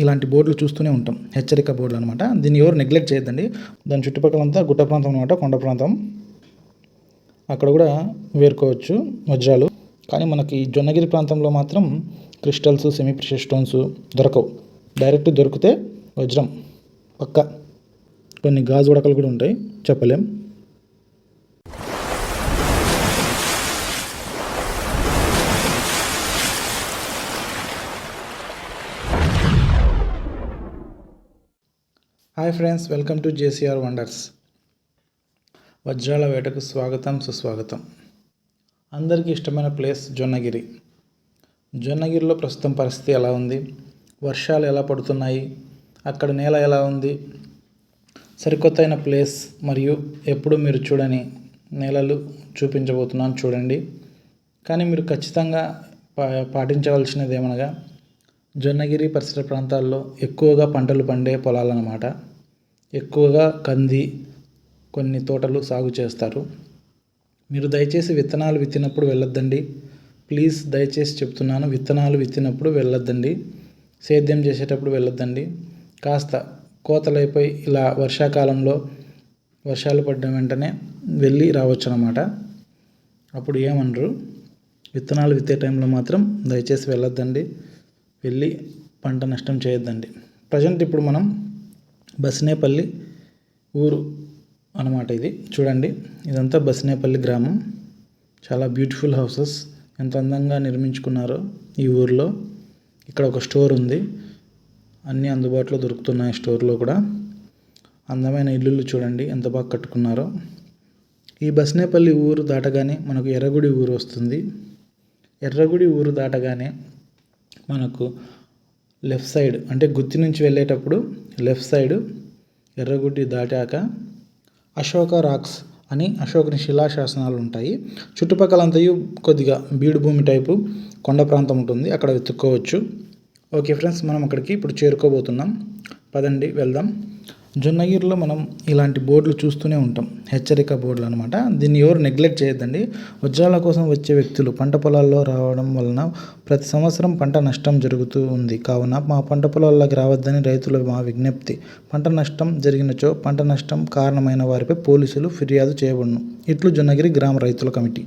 ఇలాంటి బోర్డులు చూస్తూనే ఉంటాం. హెచ్చరిక బోర్డులు అనమాట దీన్ని ఎవరు నెగ్లెక్ట్ చేయొద్దండి. దాని చుట్టుపక్కలంతా గుట్ట ప్రాంతం అనమాట కొండ ప్రాంతం. అక్కడ కూడా వేరుకోవచ్చు వజ్రాలు. కానీ మనకి జొన్నగిరి ప్రాంతంలో మాత్రం క్రిస్టల్స్ సెమీ ప్రిషియస్ స్టోన్స్ దొరకవు. డైరెక్ట్ దొరికితే వజ్రం. పక్క. కొన్ని గాజు ఉడకలు కూడా ఉంటాయి. చెప్పలేం. Hi friends welcome to JCR wonders. వజ్రాల వేటకు స్వాగతం సుస్వాగతం. అందరికీ ఇష్టమైన ప్లేస్ జొన్నగిరి. జొన్నగిరిలో ప్రస్తుతం పరిస్థితి ఎలా ఉంది? వర్షాలు ఎలా పడుతున్నాయి? అక్కడ నేల ఎలా ఉంది? సరికొత్త అయిన ప్లేస్ మరియు ఎప్పుడు మీరు చూడని నేలలు చూపించబోతున్నాను చూడండి. కానీ మీరు ఖచ్చితంగా పా పాటించవలసినది ఏమనగా జొన్నగిరి పరిసర ప్రాంతాల్లో ఎక్కువగా పంటలు పండే పొలాలన్నమాట. ఎక్కువగా కంది కొన్ని తోటలు సాగు చేస్తారు. మీరు దయచేసి విత్తనాలు విత్తినప్పుడు వెళ్ళొద్దండి. ప్లీజ్ దయచేసి చెప్తున్నాను విత్తనాలు విత్తినప్పుడు వెళ్ళొద్దండి. సేద్యం చేసేటప్పుడు వెళ్ళొద్దండి. కాస్త కోతలైపోయి ఇలా వర్షాకాలంలో వర్షాలు పడిన వెంటనే వెళ్ళి రావచ్చు అనమాట అప్పుడు ఏమనరు. విత్తనాలు విత్తే టైంలో మాత్రం దయచేసి వెళ్ళొద్దండి. వెళ్ళి పంట నష్టం చేయొద్దండి. ప్రజెంట్ ఇప్పుడు మనం బస్నేపల్లి ఊరు అన్నమాట ఇది. చూడండి ఇదంతా బస్నేపల్లి గ్రామం. చాలా బ్యూటిఫుల్ హౌసెస్ ఎంత అందంగా నిర్మించుకున్నారో ఈ ఊర్లో. ఇక్కడ ఒక స్టోర్ ఉంది. అన్నీ అందుబాటులో దొరుకుతున్నాయి స్టోర్లో కూడా. అందమైన ఇల్లులు చూడండి ఎంత బాగా కట్టుకున్నారో. ఈ బస్నేపల్లి ఊరు దాటగానే మనకు ఎర్రగుడి ఊరు వస్తుంది. ఎర్రగుడి ఊరు దాటగానే మనకు లెఫ్ట్ సైడ్ అంటే గుత్తి నుంచి వెళ్ళేటప్పుడు లెఫ్ట్ సైడ్ ఎర్రగుడ్డి దాటాక అశోక రాక్స్ అని అశోకుని శిలాశాసనాలు ఉంటాయి. చుట్టుపక్కలంతయు కొద్దిగా బీడు భూమి టైపు కొండ ప్రాంతం ఉంటుంది. అక్కడ వెతుక్కోవచ్చు. ఓకే ఫ్రెండ్స్ మనం అక్కడికి ఇప్పుడు చేరుకోబోతున్నాం. పదండి వెళ్దాం. జొన్నగిరిలో మనం ఇలాంటి బోర్డులు చూస్తూనే ఉంటాం. హెచ్చరిక బోర్డులు అనమాట దీన్ని ఎవరు నెగ్లెక్ట్ చేయొద్దండి. వజ్రాల కోసం వచ్చే వ్యక్తులు పంట పొలాల్లో రావడం వలన ప్రతి సంవత్సరం పంట నష్టం జరుగుతూ ఉంది. కావున మా పంట పొలాల్లోకి రావద్దని రైతుల మా విజ్ఞప్తి. పంట నష్టం జరిగినచో పంట నష్టం కారణమైన వారిపై పోలీసులు ఫిర్యాదు చేయబడును. ఇట్లు జొన్నగిరి గ్రామ రైతుల కమిటీ.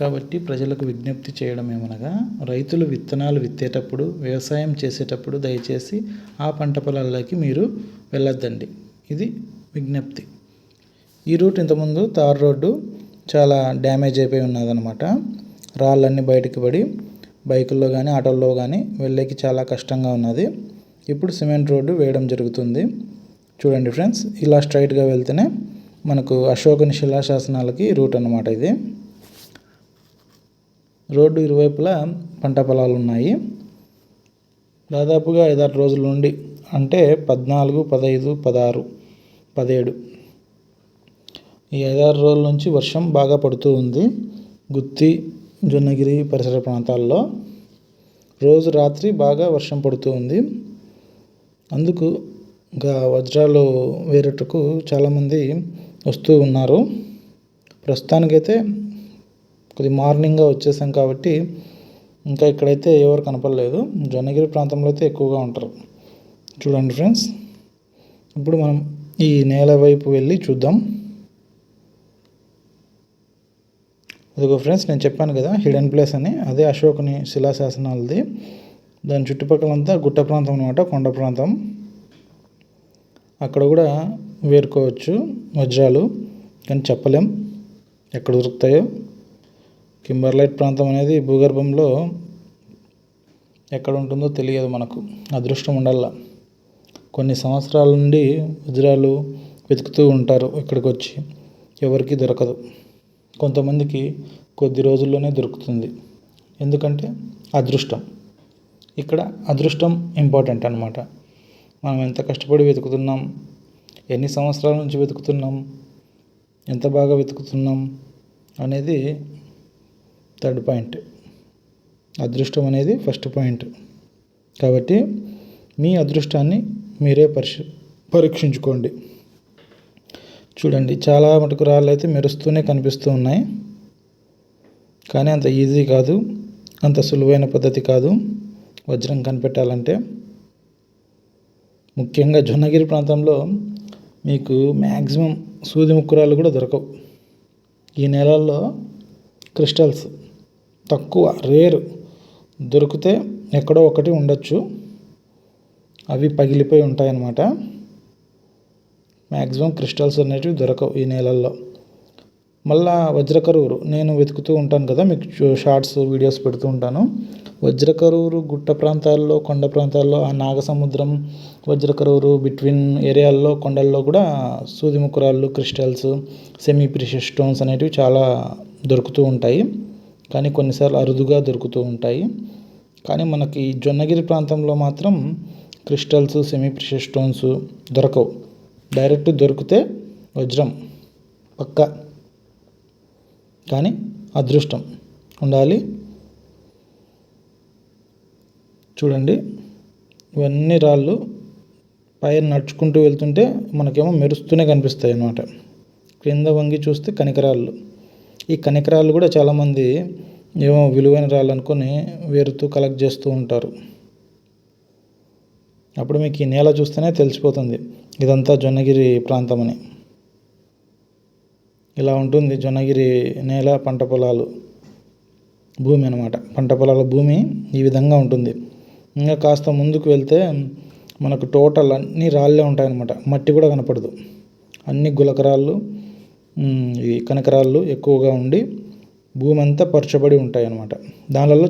కాబట్టి ప్రజలకు విజ్ఞప్తి చేయడం ఏమనగా రైతులు విత్తనాలు విత్తేటప్పుడు వ్యవసాయం చేసేటప్పుడు దయచేసి ఆ పంట పొలాల్లోకి మీరు వెళ్ళొద్దండి. ఇది విజ్ఞప్తి. ఈ రూట్ ఇంతకుముందు తార్ రోడ్డు చాలా డ్యామేజ్ అయిపోయి ఉన్నదనమాట రాళ్ళన్నీ బయటికి పడి బైకుల్లో కానీ ఆటోల్లో కానీ వెళ్ళేకి చాలా కష్టంగా ఉన్నది. ఇప్పుడు సిమెంట్ రోడ్డు వేయడం జరుగుతుంది. చూడండి ఫ్రెండ్స్ ఇలా స్ట్రైట్గా వెళ్తేనే మనకు అశోకుని శిలాశాసనాలకి రూట్ అన్నమాట ఇది. రోడ్డు ఇరువైపులా పంట పొలాలు ఉన్నాయి. దాదాపుగా ఐదారు రోజుల నుండి అంటే పద్నాలుగు పదహైదు పదహారు పదిహేడు. ఈ ఐదారు రోజుల నుంచి వర్షం బాగా పడుతూ ఉంది. గుత్తి జొన్నగిరి పరిసర ప్రాంతాల్లో రోజు రాత్రి బాగా వర్షం పడుతూ ఉంది. అందుకు ఇంకా వజ్రాలు వేరేటకు చాలామంది వస్తూ ఉన్నారు. ప్రస్తుతానికైతే కొద్ది మార్నింగ్గా వచ్చేసాం కాబట్టి ఇంకా ఇక్కడైతే ఎవరు కనపడలేదు. జొన్నగిరి ప్రాంతంలో అయితే ఎక్కువగా ఉంటారు. చూడండి ఫ్రెండ్స్. ఇప్పుడు మనం ఈ నేల వైపు వెళ్ళి చూద్దాం. అదిగో ఫ్రెండ్స్ నేను చెప్పాను కదా హిడెన్ ప్లేస్ అని. అదే అశోకుని శిలాశాసనాలది. దాని చుట్టుపక్కలంతా గుట్ట ప్రాంతం అనమాట కొండ ప్రాంతం. అక్కడ కూడా వేరుకోవచ్చు వజ్రాలు కానీ చెప్పలేం ఎక్కడ దొరుకుతాయో. కింబర్లైట్ ప్రాంతం అనేది భూగర్భంలో ఎక్కడ ఉంటుందో తెలియదు మనకు అదృష్టం ఉండాల కొన్ని సంవత్సరాల నుండి వజ్రాలు వెతుకుతూ ఉంటారు ఇక్కడికి వచ్చి ఎవరికి దొరకదు. కొంతమందికి కొద్ది రోజుల్లోనే దొరుకుతుంది. ఎందుకంటే అదృష్టం. ఇక్కడ అదృష్టం ఇంపార్టెంట్ అనమాట మనం ఎంత కష్టపడి వెతుకుతున్నాం? ఎన్ని సంవత్సరాల నుంచి వెతుకుతున్నాం? ఎంత బాగా వెతుకుతున్నాం? అనేది థర్డ్ పాయింట్. అదృష్టం అనేది ఫస్ట్ పాయింట్. కాబట్టి మీ అదృష్టాన్ని మీరే పరిశ పరీక్షించుకోండి. చూడండి చాలా మటుకు రాళ్ళు అయితే మెరుస్తూనే కనిపిస్తూ ఉన్నాయి. కానీ అంత ఈజీ కాదు అంత సులువైన పద్ధతి కాదు వజ్రం కనిపెట్టాలంటే. ముఖ్యంగా జొన్నగిరి ప్రాంతంలో మీకు మ్యాక్సిమం సూది ముక్కురాలు కూడా దొరకవు. ఈ నెలల్లో క్రిస్టల్స్ తక్కువ రేరు దొరికితే ఎక్కడో ఒకటి ఉండొచ్చు. అవి పగిలిపోయి ఉంటాయన్నమాట. మ్యాక్సిమం క్రిస్టల్స్ అనేటివి దొరకవు ఈ నేలల్లో. మళ్ళా వజ్రకరూరు నేను వెతుకుతూ ఉంటాను కదా మీకు షార్ట్స్ వీడియోస్ పెడుతూ ఉంటాను. వజ్రకరూరు గుట్ట ప్రాంతాల్లో కొండ ప్రాంతాల్లో ఆ నాగసముద్రం వజ్రకరూరు బిట్వీన్ ఏరియాల్లో కొండల్లో కూడా సూదిముకురాళ్ళు క్రిస్టల్స్ సెమీ ప్రిషియస్ స్టోన్స్ అనేటివి చాలా దొరుకుతూ ఉంటాయి. కానీ కొన్నిసార్లు అరుదుగా దొరుకుతూ ఉంటాయి. కానీ మనకి జొన్నగిరి ప్రాంతంలో మాత్రం క్రిస్టల్స్ సెమీ ప్రిషియస్ స్టోన్స్ దొరకవు. డైరెక్ట్ దొరికితే వజ్రం పక్క. కానీ అదృష్టం. ఉండాలి. చూడండి. ఇవన్నీ రాళ్ళు పైన నడుచుకుంటూ వెళ్తుంటే మనకేమో మెరుస్తూనే కనిపిస్తాయి అన్నమాట. క్రింద వంగి చూస్తే కనికరాళ్ళు. ఈ కనికరాళ్ళు కూడా చాలామంది ఏమో విలువైన రాళ్ళు అనుకొని వేరుతూ కలెక్ట్ చేస్తూ ఉంటారు. అప్పుడు మీకు ఈ నేల చూస్తేనే తెలిసిపోతుంది. ఇదంతా జొన్నగిరి ప్రాంతం అని ఇలా ఉంటుంది జొన్నగిరి నేల పంట పొలాలు భూమి అనమాట పంట పొలాల భూమి ఈ విధంగా ఉంటుంది. ఇంకా కాస్త ముందుకు వెళ్తే మనకు టోటల్ అన్ని రాళ్ళే ఉంటాయన్నమాట. మట్టి కూడా కనపడదు. అన్ని గులకరాళ్ళు ఈ కనకరాళ్ళు ఎక్కువగా ఉండి భూమి అంతా పరచబడి ఉంటాయి అన్నమాట దానిలో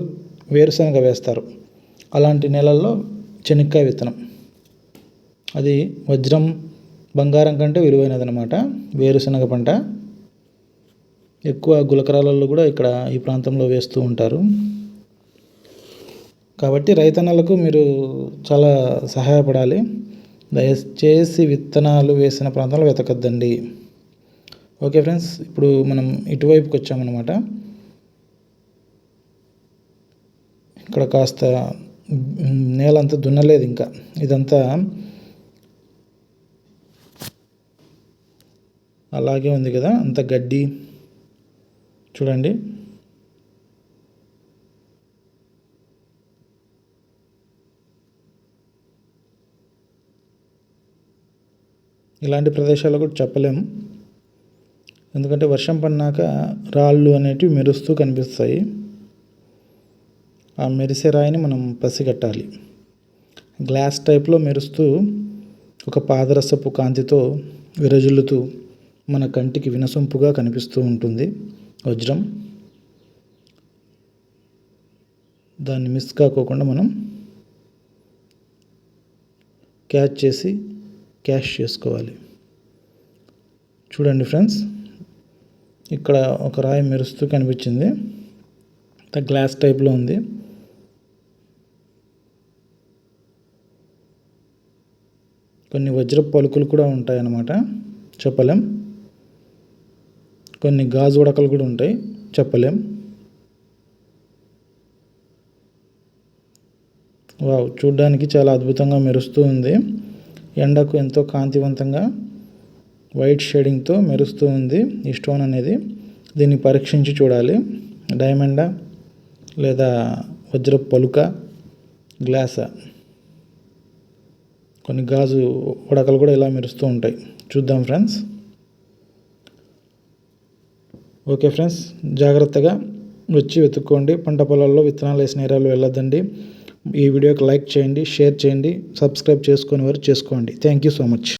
వేరుశనగ వేస్తారు. అలాంటి నెలల్లో చెనక్కాయ విత్తనం. అది వజ్రం బంగారం కంటే విలువైనది అనమాట వేరుశనగ పంట. ఎక్కువ గులకరాలలో కూడా ఇక్కడ ఈ ప్రాంతంలో వేస్తూ ఉంటారు. కాబట్టి రైతన్నలకు మీరు చాలా సహాయపడాలి. దయచేసి విత్తనాలు వేసిన ప్రాంతాలు వెతకద్దండి. ఓకే ఫ్రెండ్స్ ఇప్పుడు మనం ఇటువైపుకి వచ్చామన్నమాట. ఇక్కడ కాస్త నేల అంతా దున్నలేదు ఇంకా. ఇదంతా అలాగే ఉంది కదా అంత గడ్డి. చూడండి. ఇలాంటి ప్రదేశాలు కూడా చెప్పలేము. ఎందుకంటే వర్షం పడినాక రాళ్ళు అనేటివి మెరుస్తూ కనిపిస్తాయి. ఆ మెరిసే రాయిని మనం పసిగట్టాలి. గ్లాస్ టైప్లో మెరుస్తూ ఒక పాదరసపు కాంతితో విరజిల్లుతూ మన కంటికి వినసొంపుగా కనిపిస్తూ ఉంటుంది వజ్రం. దాన్ని మిస్ కాకోకుండా మనం క్యాచ్ చేసి క్యాష్ చేసుకోవాలి. చూడండి ఫ్రెండ్స్ ఇక్కడ ఒక రాయి మెరుస్తూ కనిపించింది. గ్లాస్ టైప్లో ఉంది. కొన్ని వజ్ర పలుకులు కూడా ఉంటాయి అన్నమాట చెప్పలేం. కొన్ని గాజు ఉడకలు కూడా ఉంటాయి. చెప్పలేం. వావ్ చూడ్డానికి చాలా అద్భుతంగా మెరుస్తూ ఉంది. ఎండకు ఎంతో కాంతివంతంగా వైట్ షేడింగ్తో మెరుస్తూ ఉంది ఈ స్టోన్ అనేది. దీన్ని పరీక్షించి చూడాలి. డైమండా లేదా వజ్ర పలుక గ్లాసా? కొన్ని గాజు ఉడకలు కూడా ఇలా మెరుస్తూ ఉంటాయి. చూద్దాం ఫ్రెండ్స్. ఓకే ఫ్రెండ్స్ జాగ్రత్తగా వచ్చి వెతుక్కోండి. పంట పొలాల్లో విత్తనాలు వేసిన ఏరియాలో వెళ్ళొద్దండి. ఈ వీడియోకి లైక్ చేయండి షేర్ చేయండి సబ్స్క్రైబ్ చేసుకుని వారు చేసుకోండి. Thank you so much